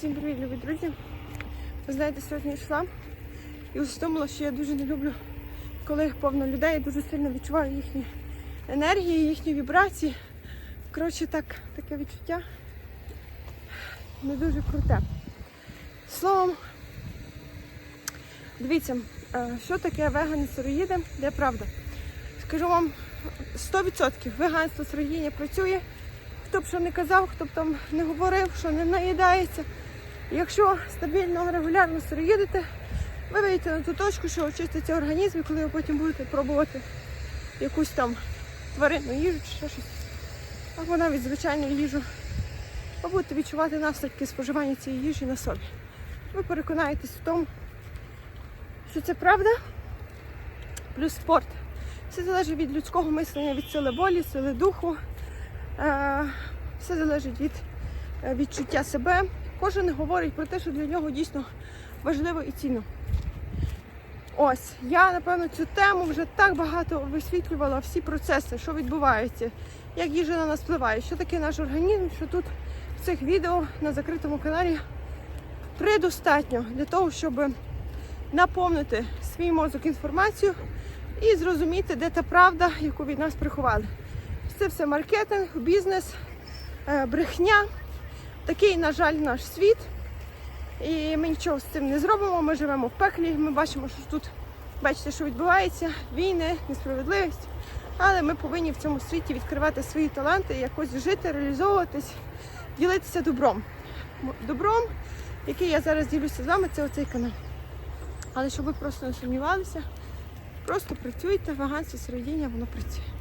Всім привіт, любі друзі. Ви знаєте, сьогодні йшла і усвідомила, що я дуже не люблю, коли повно людей, я дуже сильно відчуваю їхні енергії, їхні вібрації. Коротше, так, таке відчуття не дуже круте. Словом, дивіться, е, що таке вегани сироїди, де правда. Скажу вам 100% веганство сироїдіння працює. Хто б що не казав, хто б там не говорив, що не наїдається. Якщо стабільно, регулярно сироїдите, ви вийдете на ту точку, що очиститься організм, і коли ви потім будете пробувати якусь там тваринну їжу чи ще щось, або навіть звичайну їжу, ви будете відчувати наслідки споживання цієї їжі на собі. Ви переконаєтесь в тому, що це правда, плюс спорт. Все залежить від людського мислення, від сили волі, сили духу. Е, Все залежить від е, відчуття себе. Кожен говорить про те, що для нього дійсно важливо і цінно. Ось, я напевно цю тему вже так багато висвітлювала всі процеси, що відбувається, як їжа на нас впливає, що таке наш організм, що тут в цих відео на закритому каналі предостатньо для того, щоб наповнити свій мозок інформацією і зрозуміти, де та правда, яку від нас приховали. Це все маркетинг, бізнес, е, брехня. Такий, на жаль, наш світ. І ми нічого з цим не зробимо. Ми живемо в пеклі. Ми бачимо, що тут, бачите, що відбувається: війни, несправедливість. Але ми повинні в цьому світі відкривати свої таланти, якось жити, реалізовуватись, ділитися добром. Добром, який я зараз ділюся з вами, це оцей канал. Але щоб ви просто не сумнівалися, просто працюйте, ваганці, середіння, воно працює.